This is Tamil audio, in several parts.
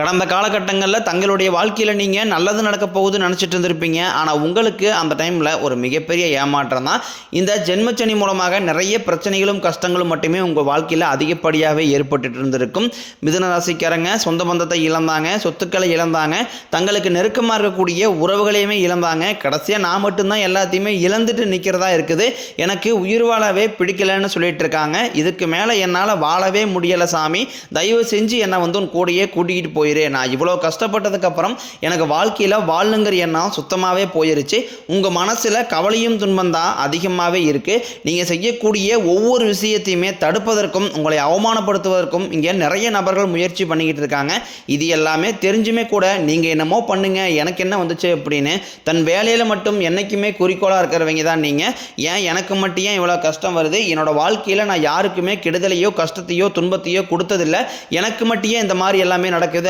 கடந்த காலகட்டங்களில் தங்களுடைய வாழ்க்கையில் நீங்கள் நல்லது நடக்க போகுதுன்னு நினச்சிட்டு இருந்திருப்பீங்க. ஆனால் உங்களுக்கு அந்த டைமில் ஒரு மிகப்பெரிய ஏமாற்றம் தான். இந்த ஜென்மச்சனி மூலமாக நிறைய பிரச்சனைகளும் கஷ்டங்களும் மட்டுமே உங்கள் வாழ்க்கையில் அதிகப்படியாகவே ஏற்பட்டுட்டு இருந்திருக்கும். மிதனராசிக்காரங்க சொந்த பந்தத்தை இழந்தாங்க சொத்துக்களை இழந்தாங்க தங்களுக்கு நெருக்கமாக இருக்கக்கூடிய உறவுகளையுமே இழந்தாங்க. கடைசியாக நான் மட்டும்தான் எல்லாத்தையுமே இழந்துட்டு நிற்கிறதா இருக்குது. எனக்கு உயிர் வாழவே பிடிக்கலன்னு சொல்லிட்டு இருக்காங்க. இதுக்கு மேலே என்னால் வாழவே முடியலை சாமி. தயவு செஞ்சு என்னை வந்து உன் கூடயே கூட்டிகிட்டு போய் போயிரு நான் இவ்வளோ கஷ்டப்பட்டதுக்கப்புறம் எனக்கு வாழ்க்கையில் வாழணுங்கிற எண்ணம் சுத்தமாகவே போயிருச்சு. உங்கள் மனசில் கவலையும் துன்பம் தான் அதிகமாகவே இருக்குது நீங்கள் செய்யக்கூடிய ஒவ்வொரு விஷயத்தையுமே தடுப்பதற்கும் உங்களை அவமானப்படுத்துவதற்கும் இங்கே நிறைய நபர்கள் முயற்சி பண்ணிக்கிட்டு இருக்காங்க. இது எல்லாமே தெரிஞ்சுமே கூட நீங்கள் என்னமோ பண்ணுங்கள் எனக்கு என்ன வந்துச்சு அப்படின்னு தன் வேலையில் மட்டும் என்றைக்குமே குறிக்கோளாக இருக்கிறவங்க தான் நீங்கள் ஏன் எனக்கு மட்டும் ஏன் இவ்வளோ கஷ்டம் வருது? என்னோடய வாழ்க்கையில் நான் யாருக்குமே கெடுதலையோ கஷ்டத்தையோ துன்பத்தையோ கொடுத்ததில்ல. எனக்கு மட்டும் ஏன் இந்த மாதிரி எல்லாமே நடக்குது?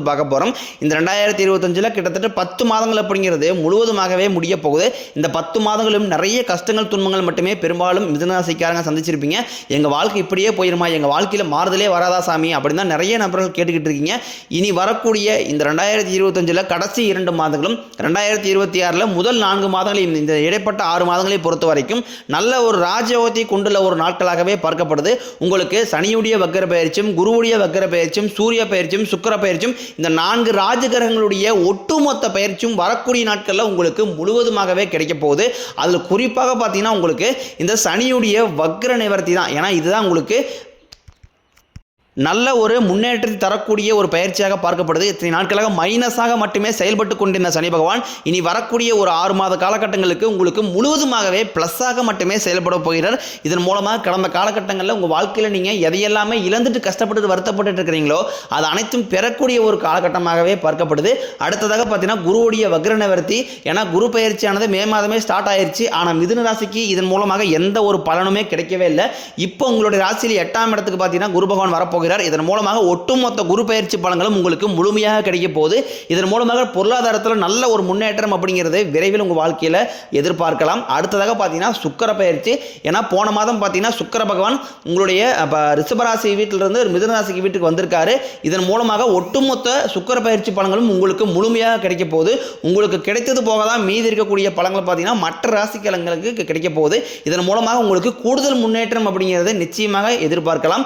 பார்க்க போகிறோம் இந்த ரெண்டாயிரத்தி இருபத்தஞ்சில் கிட்டத்தட்ட பத்து மாதங்கள் அப்படிங்கிறது முழுவதுமாகவே முடிய போகுது. இந்த பத்து மாதங்களும் நிறைய கஷ்டங்கள் துன்பங்கள் மட்டுமே பெரும்பாலும் மிதனராசிக்காரங்க சந்திச்சிருப்பீங்க. எங்கள் வாழ்க்கை இப்படியே போயிருமா? எங்கள் வாழ்க்கையில் மாறுதலே வராதா சாமி? அப்படின்னு தான் நிறைய நபர்கள் கேட்டுக்கிட்டு இருக்கீங்க. இனி வரக்கூடிய இந்த ரெண்டாயிரத்தி இருபத்தஞ்சில் கடைசி இரண்டு மாதங்களும் ரெண்டாயிரத்தி இருபத்தி ஆறில் முதல் நான்கு மாதங்களையும் இந்த இடைப்பட்ட ஆறு மாதங்களை பொறுத்த வரைக்கும் நல்ல ஒரு ராஜயோகத்தை கொண்டுள்ள ஒரு நாட்களாகவே பார்க்கப்படுது. உங்களுக்கு சனியுடைய வக்கர பயிற்சியும் குருவுடைய வக்கர பயிற்சியும் சூரிய பயிற்சியும் சுக்கிர பயிற்சியும் இந்த நான்கு ராஜகிரகங்களுடைய ஒட்டுமொத்த பயிற்சியும் வரக்கூடிய நாட்களில் உங்களுக்கு முழுவதுமாகவே கிடைக்க போகுது. அதில் குறிப்பாக பார்த்தீங்கன்னா உங்களுக்கு இந்த சனியுடைய வக்ர நிவர்த்தி தான். ஏன்னா இதுதான் உங்களுக்கு நல்ல ஒரு முன்னேற்றத்தை தரக்கூடிய ஒரு பயிற்சியாக பார்க்கப்படுது. இத்தனை நாட்களாக மைனஸாக மட்டுமே செயல்பட்டு கொண்டிருந்த சனி பகவான் இனி வரக்கூடிய ஒரு ஆறு மாத காலகட்டங்களுக்கு உங்களுக்கு முழுவதுமாகவே ப்ளஸ்ஸாக மட்டுமே செயல்பட போகிறார். இதன் மூலமாக கடந்த காலகட்டங்களில் உங்கள் வாழ்க்கையில் நீங்கள் எதையெல்லாமே இழந்துட்டு கஷ்டப்பட்டு வருத்தப்பட்டு இருக்கிறீங்களோ அது அனைத்தும் பெறக்கூடிய ஒரு காலகட்டமாகவே பார்க்கப்படுது. அடுத்ததாக பார்த்தீங்கன்னா குருவுடைய வக்ர நிவர்த்தி ஏன்னா குரு பயிற்சியானது மே மாதமே ஸ்டார்ட் ஆயிடுச்சு ஆனால் மிதுன ராசிக்கு இதன் மூலமாக எந்த ஒரு பலனுமே கிடைக்கவே இல்லை. இப்போ உங்களுடைய ராசியில் எட்டாம் இடத்துக்கு பார்த்தீங்கன்னா குரு பகவான் போகிறார். இதன் மூலமாக ஒட்டுமொத்த குரு பயிற்சி பலன்களும் உங்களுக்கு முழுமையாக கிடைக்க போகுது. இதன் மூலமாக பொருளாதாரத்தில் நல்ல ஒரு முன்னேற்றம் அப்படிங்கிறது விரைவில் உங்கள் வாழ்க்கையில் எதிர்பார்க்கலாம். அடுத்ததாக பார்த்தீங்கன்னா சுக்கர பயிற்சி. ஏன்னா போன மாதம் பார்த்தீங்கன்னா சுக்கர பகவான் உங்களுடைய ரிஷபராசி வீட்டிலிருந்து மிதனராசிக்கு வீட்டுக்கு வந்திருக்காரு. இதன் மூலமாக ஒட்டுமொத்த சுக்கர பயிற்சி பலன்களும் உங்களுக்கு முழுமையாக கிடைக்க போகுது. உங்களுக்கு கிடைத்தது போக தான் மீதி இருக்கக்கூடிய பழங்கள் பார்த்தீங்கன்னா மற்ற ராசிக்கலங்களுக்கு கிடைக்க போகுது. இதன் மூலமாக உங்களுக்கு கூடுதல் முன்னேற்றம் அப்படிங்கிறத நிச்சயமாக எதிர்பார்க்கலாம்.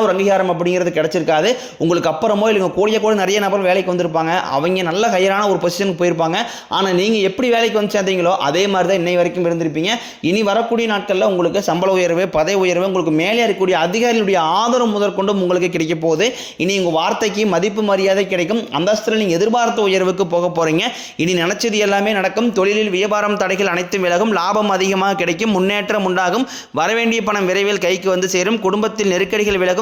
ஒரு அங்கீகாரம் அப்படிங்கிறது கிடைச்சிருக்காது. உங்களுக்கு அப்புறமோ இல்லைங்க கூடிய கூட நிறைய நபர் வேலைக்கு வந்திருப்பாங்க. அவங்க நல்ல ஹையரான ஒரு பொசிஷனுக்கு போயிருப்பாங்க. ஆனால் நீங்கள் எப்படி வேலைக்கு வந்து சேர்ந்தீங்களோ அதே மாதிரி தான் இன்னை வரைக்கும் இருந்திருப்பீங்க. இனி வரக்கூடிய நாட்களில் உங்களுக்கு சம்பள உயர்வு பதவி உயர்வு உங்களுக்கு மேலே இருக்கக்கூடிய அதிகாரிகளுடைய ஆதரவு முதற்கொண்டும் உங்களுக்கு கிடைக்க போகுது. இனி உங்கள் வார்த்தைக்கு மதிப்பு மரியாதை கிடைக்கும். அந்தஸ்தில் நீங்கள் எதிர்பார்த்த உயர்வுக்கு போக போகிறீங்க இனி நினச்சது எல்லாமே நடக்கும். தொழிலில் வியாபாரம் தடைகள் அனைத்தும் விலகும். லாபம் அதிகமாக கிடைக்கும். முன்னேற்றம் உண்டாகும். வரவேண்டிய பணம் விரைவில் கைக்கு வந்து சேரும். குடும்பத்தில் நெருக்கடிகள் விலகும்.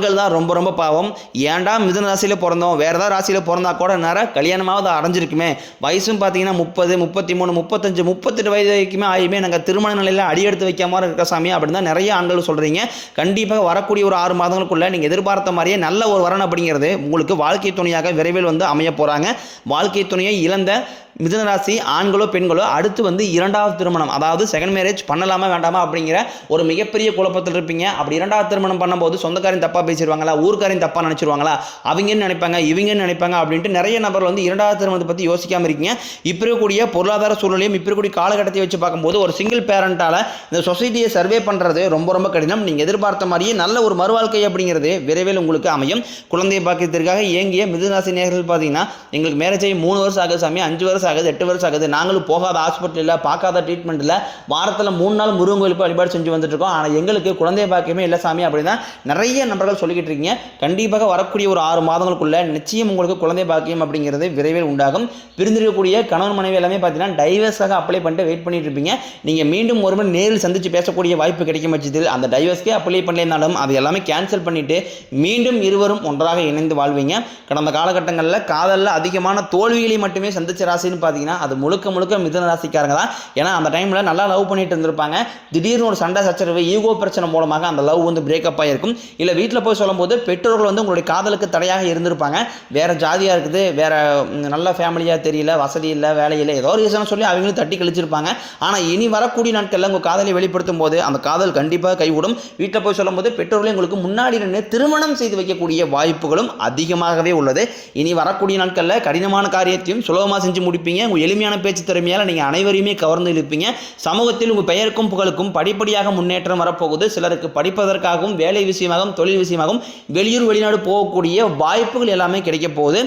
தான் ரொம்ப ரொம்ப பாவம். ஏன்டா மிதுன ராசியில் பிறந்தோம்? வேறு ஏதாவது ராசியில் பிறந்தா கூட நேரம் கல்யாணமாவது அடைஞ்சிருக்குமே. வயசும் பார்த்தீங்கன்னா முப்பது முப்பத்தி மூணு முப்பத்தஞ்சு முப்பத்தெட்டு வயது வரைக்குமே ஆயுமே நாங்கள் திருமண நிலையில் அடியெடுத்து வைக்காம இருக்க சாமி? அப்படின்னு தான் நிறைய ஆண்கள் சொல்கிறீங்க கண்டிப்பாக வரக்கூடிய ஒரு ஆறு மாதங்களுக்குள்ளே நீங்கள் எதிர்பார்த்த மாதிரியே நல்ல ஒரு வரன் அப்படிங்கிறது உங்களுக்கு வாழ்க்கை துணையாக விரைவில் வந்து அமைய போகிறாங்க வாழ்க்கை துணையை இழந்த மிதுன ராசி ஆண்களோ பெண்களோ அடுத்து வந்து இரண்டாவது திருமணம். அதாவது செகண்ட் மேரேஜ் பண்ணலாமா வேண்டாமா அப்படிங்கிற ஒரு மிகப்பெரிய குழப்பத்தில் இருப்பீங்க. அப்படி இரண்டாவது திருமணம் பண்ணும்போது சொந்தக்காரையும் தப்பாக பேசிடுவாங்களா ஊர்க்காரன் தப்பாக நினச்சிருவாங்களா அவங்கன்னு நினைப்பாங்க இவங்கன்னு நினைப்பாங்க அப்படின்ட்டு நிறைய நபர் வந்து இரண்டாவது திருமணத்தை பற்றி யோசிக்காமல் இருக்கீங்க. இப்போ இருக்கக்கூடிய பொருளாதார சூழ்நிலையும் இப்போ இருக்கக்கூடிய காலகட்டத்தை வச்சு பார்க்கும்போது ஒரு சிங்கிள் பேரண்டால் இந்த சொசைட்டியை சர்வே பண்ணுறது ரொம்ப ரொம்ப கடினம். நீங்கள் எதிர்பார்த்த மாதிரியே நல்ல ஒரு மறுவாழ்க்கை அப்படிங்கிறது விரைவில் உங்களுக்கு அமையும். குழந்தையை பாக்கியத்திற்காக இயங்கிய மிதுராசி நேர்கள் பார்த்தீங்கன்னா எங்களுக்கு மேரேஜ் ஆகி மூணு வருஷம் ஆகுது சாமி. அஞ்சு வருஷம் ஆகுது எட்டு வருஷம் ஆகுது. நாங்களும் போகாத ஹாஸ்பிட்டலில் பார்க்காத ட்ரீட்மெண்ட்டில் வாரத்தில் மூணு நாள் முருகன் கோயிலுக்கு வழிபாடு செஞ்சு வந்துட்டு இருக்கோம் ஆனால் எங்களுக்கு குழந்தை பாக்கியமே இல்லை சாமி அப்படின்னா நிறைய நபர்கள் சொல்லிக்கிட்டு இருக்கீங்க. கண்டிப்பாக வரக்கூடிய ஒரு ஆறு மாதங்களுக்குள்ள நிச்சயம் உங்களுக்கு குழந்தை பாக்கியம் அப்படிங்கிறது விரைவில் உண்டாகும். பிரிந்திருக்கக்கூடிய கணவன் மனைவி எல்லாமே பார்த்தீங்கன்னா டைவர்ஸாக அப்ளை பண்ணிட்டு வெயிட் பண்ணிட்டு இருப்பீங்க. நீங்கள் மீண்டும் ஒருமுறை நேரில் சந்தித்து பேசக்கூடிய வாய்ப்பு கிடைக்கும் பட்சத்தில் அந்த டைவர்ஸ்க்கே அப்ளை பண்ணலைனாலும் அது எல்லாமே கேன்சல் பண்ணிட்டு மீண்டும் இருவரும் ஒன்றாக இணைந்து வாழ்வீங்க. கடந்த காலகட்டங்களில் காதலில் அதிகமான தோல்விகளை மட்டுமே சந்திச்ச ராசின்னு பார்த்தீங்கன்னா அது முழுக்க முழுக்க மிதன ராசிக்காரங்க தான். ஏன்னா அந்த டைமில் நல்லா லவ் பண்ணிட்டு இருந்திருப்பாங்க. திடீர்னு ஒரு சண்டை சச்சரவு ஈகோ பிரச்சனை மூலமாக அந்த லவ் வந்து பிரேக்கப் ஆகிருக்கும் இல்லை வீட்டில் போய் சொல்லும்போது பெற்றோர்கள் வந்து உங்களுடைய காதலுக்கு தடையாக இருந்திருப்பாங்க. வேறு ஜாதியாக இருக்குது வேறு நல்ல ஃபேமிலியாக தெரியல வசதி இல்லை வேலை ஏதோ ஒரு ரீசன் சொல்லி அவங்களும் தட்டி கழிச்சிருப்பாங்க. ஆனால் இனி வரக்கூடிய நாட்களில் உங்கள் காதலை வெளிப்படுத்தும் போது அந்த காதல் கண்டிப்பாக கைவிடும். வீட்டில் போய் சொல்லும்போது பெற்றோர்களே உங்களுக்கு முன்னாடி நின்று திருமணம் செய்து வைக்கக்கூடிய வாய்ப்புகளும் அதிகமாகவே உள்ளது. இனி வரக்கூடிய நாட்களில் கடினமான காரியத்தையும் சுலபமாக செஞ்சு இருப்பீங்க. உங்கள் எளிமையான பேச்சு திறமையால் நீங்கள் அனைவரையுமே கவர்ந்து இருப்பீங்க சமூகத்தில் உங்கள் பெயருக்கும் புகழுக்கும் படிப்படியாக முன்னேற்றம் வரப்போகுது. சிலருக்கு படிப்பதற்காகவும் வேலை விஷயமாகவும் தொழில் விஷயமாகவும் வெளியூர் வெளிநாடு போகக்கூடிய வாய்ப்புகள் எல்லாமே கிடைக்க போகுது.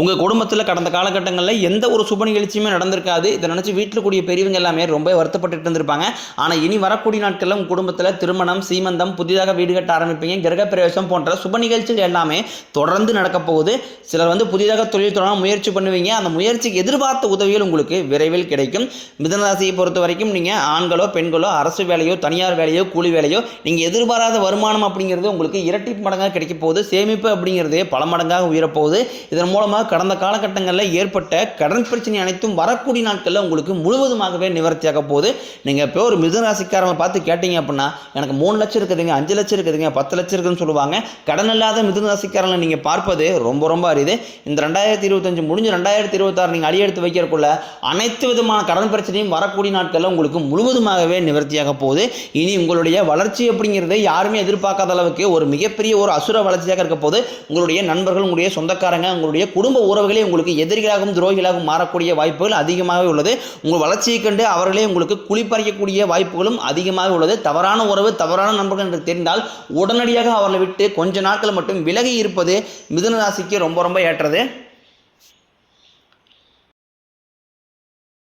உங்கள் குடும்பத்தில் கடந்த காலகட்டங்களில் எந்த ஒரு சுப நிகழ்ச்சியுமே நடந்திருக்காது. இதை நினச்சி வீட்டில் கூடிய பெரியவங்க எல்லாமே ரொம்ப வருத்தப்பட்டு இருந்திருப்பாங்க. ஆனால் இனி வரக்கூடிய நாட்களில் உங்கள் குடும்பத்தில் திருமணம் சீமந்தம் புதிதாக வீடு கட்ட ஆரம்பிப்பீங்க. கிரகப்பிரவேசம் போன்ற சுப நிகழ்ச்சிகள் எல்லாமே தொடர்ந்து நடக்க போகுது. சிலர் வந்து புதிதாக தொழில் தொடங்க முயற்சி பண்ணுவீங்க. அந்த முயற்சிக்கு எதிர்பார்த்த உதவிகள் உங்களுக்கு விரைவில் கிடைக்கும். மிதனராசியை பொறுத்த வரைக்கும் நீங்கள் ஆண்களோ பெண்களோ அரசு வேலையோ தனியார் வேலையோ கூலி வேலையோ நீங்கள் எதிர்பாராத வருமானம் அப்படிங்கிறது உங்களுக்கு இரட்டி மடங்காக கிடைக்க போகுது. சேமிப்பு அப்படிங்கிறது பல மடங்காக உயரப்போகுது இதன் மூலமாக கடந்த காலகட்டங்களில் ஏற்பட்ட கடன் பிரச்சனை அனைத்தும் வரக்கூடிய நாட்களில் உங்களுக்கு முழுவதுமாகவே நிவர்த்தியாக போகுது. நீங்கள் இப்போ ஒரு மிதுனராசிக்காரங்களை பார்த்து கேட்டீங்க அப்படின்னா எனக்கு மூணு லட்சம் இருக்குதுங்க அஞ்சு லட்சம் இருக்குதுங்க பத்து லட்சம் இருக்குதுன்னு சொல்லுவாங்க. கடன் இல்லாத மிதுனராசிக்காரங்களை நீங்கள் பார்ப்பது ரொம்ப ரொம்ப அரிது. இந்த ரெண்டாயிரத்தி இருபத்தஞ்சு முடிஞ்சு ரெண்டாயிரத்தி இருபத்தாறு நீங்கள் அடியெடுத்து வைக்கிறக்குள்ள அனைத்து விதமான கடன் பிரச்சனையும் வரக்கூடிய நாட்களில் உங்களுக்கு முழுவதுமாகவே நிவர்த்தியாக போகுது. இனி உங்களுடைய வளர்ச்சி அப்படிங்கிறது யாருமே எதிர்பார்க்காத அளவுக்கு ஒரு மிகப்பெரிய ஒரு அசுர வளர்ச்சியாக இருக்க போது உங்களுடைய நண்பர்கள் உங்களுடைய சொந்தக்காரங்க உங்களுடைய குடும்ப உறவுகளே உங்களுக்கு எதிரிகளாகவும் துரோகிகளாகவும் மாறக்கூடிய வாய்ப்புகள் அதிகமாகவே உள்ளது. உங்கள் வளர்ச்சியை கண்டு அவர்களே உங்களுக்கு குளிப்பறையக்கூடிய வாய்ப்புகளும் அதிகமாக உள்ளது. தவறான உறவு தவறான நண்பர்கள் என்று தெரிந்தால் உடனடியாக அவர்களை விட்டு கொஞ்ச நாட்கள் மட்டும் விலகி இருப்பது மிதுன ராசிக்கு ரொம்ப ரொம்ப ஏற்றது.